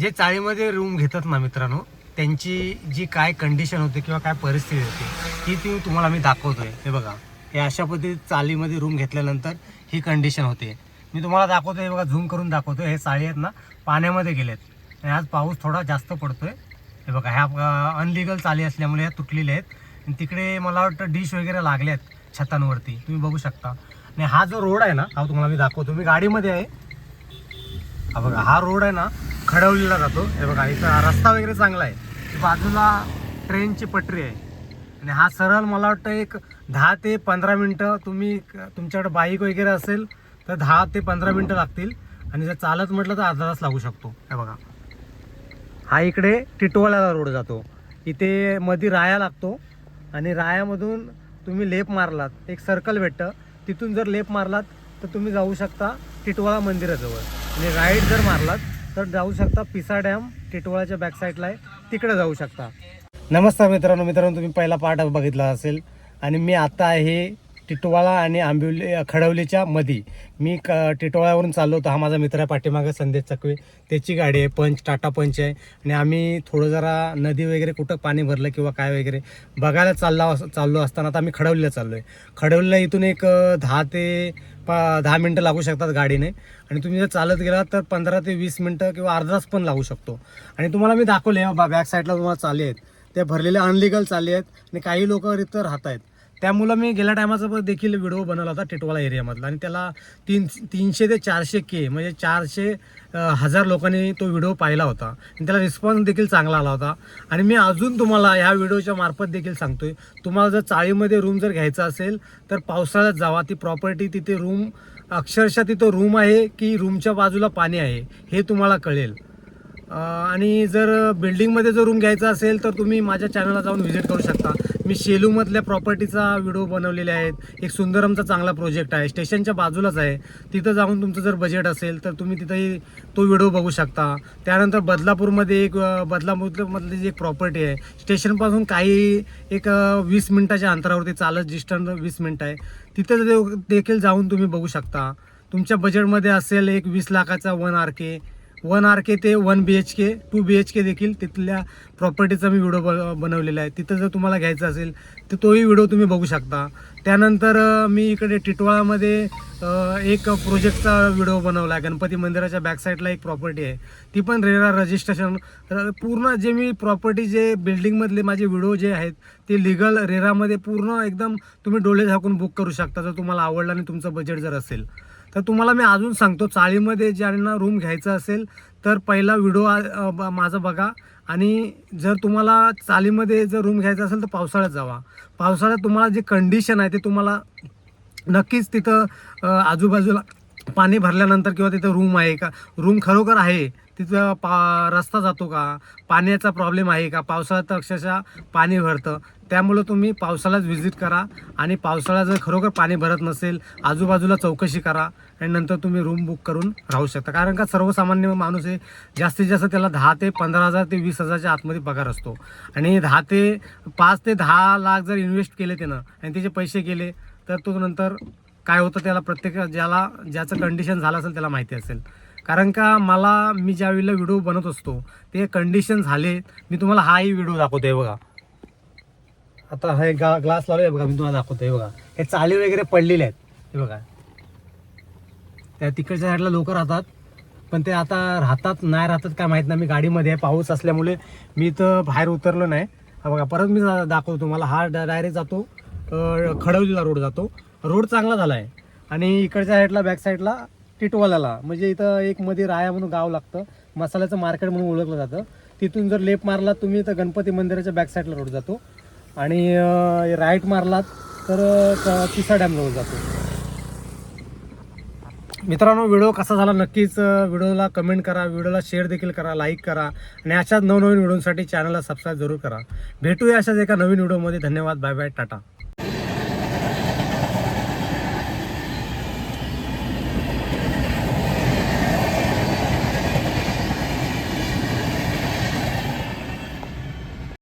जे चाळीमध्ये रूम घेतात ना मित्रांनो त्यांची जी काय कंडिशन होते किंवा काय परिस्थिती होती ती ती तुम्हाला मी दाखवतोय. हे बघा हे अशा पद्धती चाळीमध्ये रूम घेतल्यानंतर ही कंडिशन होते. मी तुम्हाला दाखवतो हे बघा झूम करून दाखवतो हे चाळी आहेत ना पाण्यामध्ये गेलेत. आणि आज पाऊस थोडा जास्त पडतोय. हे बघा ह्या अनलिगल चाली असल्यामुळे ह्या तुटलेल्या आहेत. आणि तिकडे मला वाटतं डिश वगैरे लागल्या आहेत छतांवरती. तुम्ही बघू शकता. आणि हा जो रोड आहे ना हा तुम्हाला मी दाखवतो. मी गाडीमध्ये आहे. हा बघा हा रोड आहे ना खडवलीला जातो. हे बघा इथं रस्ता वगैरे चांगला आहे. बाजूला ट्रेनची पटरी आहे. आणि हा सरळ मला वाटतं एक दहा ते पंधरा मिनटं तुम्ही क- तुमच्याकडे बाईक वगैरे असेल तर दहा ते पंधरा मिनटं लागतील. आणि जर चालत म्हटलं तर अर्धा तास लागू शकतो. हे बघा. हा इकडे टिटवाळ्याला रोड जातो. इथे मध्ये राया लागतो. आणि रायामधून तुम्ही लेप मारलात. एक सर्कल भेटतं. तिथून जर लेप मारलात तर तुम्ही जाऊ शकता टिटवाळा मंदिराजवळ. आणि राईट जर मारलात तर जाऊ शकता पिसा डॅम टिटवाळ्याच्या बॅक साईडला आहे. तिकडे जाऊ शकता. नमस्कार मित्रांनो मित्रांनो तुम्ही पहिला पार्ट बघितला असेल. आणि मी आता आहे टिटवाळा आणि आंबिवली खडवलीच्या मध्ये मी क टिटवाळ्यावरून चाललो होतो. हा माझा मित्र आहे पाठीमागे संदेश चकवे. त्याची गाडी आहे पंच टाटा पंच आहे. आणि आम्ही थोडं जरा नदी वगैरे कुठं पाणी भरलं किंवा काय वगैरे बघायला चालला चाललो असताना आता आम्ही खडवलीला चाललो आहे खडवलीला इथून एक दहा ते पा दहा मिनटं लागू शकतात गाडीने. आणि तुम्ही जर चालत गेलात तर पंधरा ते वीस मिनटं किंवा अर्धा तास पण लागू शकतो. आणि तुम्हाला मी दाखवले बॅक साईडला तुम्हाला चाले आहेत. ते भरलेले अनलिगल चालले आहेत आणि काही लोक इथं राहत आहेत त्यामुळं मी गेल्या टायमाचा पण देखील व्हिडिओ बनवला होता टिटवाळा एरियामधला आणि त्याला तीन तीनशे ते चारशे के म्हणजे चारशे हजार लोकांनी तो व्हिडिओ पाहिला होता. आणि त्याला रिस्पॉन्स देखील चांगला आला होता. आणि मी अजून तुम्हाला ह्या व्हिडिओच्या मार्फत देखील सांगतोय. तुम्हाला जर चाळीमध्ये रूम जर घ्यायचा असेल तर पावसाळ्यात जावा. ती प्रॉपर्टी तिथे रूम अक्षरशः तिथं रूम आहे की रूमच्या बाजूला पाणी आहे हे तुम्हाला कळेल. आणि जर बिल्डिंगमध्ये जर रूम घ्यायचा असेल तर तुम्ही माझ्या चॅनलला जाऊन व्हिजिट करू शकता. मी शेलूमधल्या प्रॉपर्टीचा व्हिडिओ बनवलेले आहेत. एक सुंदरमचा चांगला प्रोजेक्ट आहे. स्टेशनच्या बाजूलाच आहे. तिथं जाऊन तुमचं जर बजेट असेल तर तुम्ही तिथंही तो व्हिडिओ बघू शकता. त्यानंतर बदलापूरमध्ये एक बदलापूरमधली जी एक प्रॉपर्टी आहे स्टेशनपासून काही एक वीस मिनटाच्या अंतरावरती चालत डिस्टन्स वीस मिनटं आहे. तिथं दे- देखील जाऊन तुम्ही बघू शकता. तुमच्या बजेटमध्ये असेल एक वीस लाखाचा one R K. One R K ते one B H K two B H K देखील तिथल्या प्रॉपर्टीचा मी व्हिडिओ ब बनवलेला आहे. तिथं जर तुम्हाला घ्यायचा असेल तर तोही व्हिडिओ तुम्ही बघू शकता. त्यानंतर मी इकडे टिटवाळामध्ये एक प्रोजेक्टचा व्हिडिओ बनवला आहे. गणपती मंदिराच्या बॅक साईडला एक प्रॉपर्टी आहे. ती पण रेरा रजिस्ट्रेशन पूर्ण जे मी प्रॉपर्टी जे बिल्डिंगमधले माझे व्हिडिओ जे आहेत ते लिगल रेरामध्ये पूर्ण एकदम तुम्ही डोळे झाकून बुक करू शकता जर तुम्हाला आवडलं आणि तुमचं बजेट जर असेल. तर तुम्हाला मी अजून सांगतो चाळीमध्ये ज्यांना रूम घ्यायचा असेल तर पहिला व्हिडिओ आ- ब- माझा बघा. आणि जर तुम्हाला चाळीमध्ये जर रूम घ्यायचा असेल तर पावसाळ्यात जावा. पावसाळ्यात तुम्हाला जे कंडिशन आहे ते तुम्हाला नक्कीच तिथं आजूबाजूला पाणी भरल्यानंतर किंवा तिथं रूम आहे का? रूम खरोखर आहे. तिथं पा रस्ता जातो का? पाण्याचा प्रॉब्लेम आहे का? पावसाळ्यात अक्षरशः पाणी भरतं. त्यामुळं तुम्ही पावसाळ्यात व्हिजिट करा आणि पावसाळ्यात जर खरोखर पाणी भरत नसेल आजूबाजूला चौकशी करा आणि नंतर तुम्ही रूम बुक करून राहू शकता. कारण का सर्वसामान्य माणूस आहे जास्तीत जास्त त्याला दहा ते पंधरा हजार ते वीस हजारच्या आतमध्ये पगार असतो. आणि दहा ते पाच ते दहा लाख जर इन्व्हेस्ट केले त्यानं आणि त्याचे पैसे गेले तर तो नंतर काय होतं त्याला प्रत्येक ज्याला ज्याचं कंडिशन झालं असेल त्याला माहिती असेल. कारण का मला मी ज्या वेळेला व्हिडिओ बनत असतो ते कंडिशन झाले मी तुम्हाला हाही व्हिडिओ दाखवतोय बघा. आता हे गा ग्लास लावले बघा मी तुम्हाला दाखवतोय बघा. हे चाली वगैरे पडलेले आहेत हे बघा. त्या तिकडच्या साईडला लोक राहतात पण ते आता राहतात नाही राहतात काय माहीत नाही. मी गाडीमध्ये आहे पाऊस असल्यामुळे मी तर बाहेर उतरलो नाही. बघा परत मी दाखवतो तुम्हाला. हा डायरेक्ट जातो खडवलीला रोड जातो. रोड चांगला झाला आहे आणि इकडच्या साईडला बॅक साईडला टिटवाल्याला म्हणजे इथं एक मध्ये राया म्हणून गाव लागतं. मसाल्याचं मार्केट म्हणून ओळखलं जातं. तिथून जर लेप मारलात तुम्ही तर गणपती मंदिराच्या बॅक साईडला रोड जातो. आणि राईट मारलात तर अं, तिसा डॅम रोड जातो. मित्रांनो व्हिडिओ कसा झाला नक्कीच व्हिडिओला कमेंट करा व्हिडिओला शेअर देखील करा लाईक करा. आणि अशाच नवनवीन व्हिडिओसाठी चॅनलला सबस्क्राईब जरूर करा. भेटूया अशाच एका नवीन व्हिडिओमध्ये. धन्यवाद. Bye bye Tata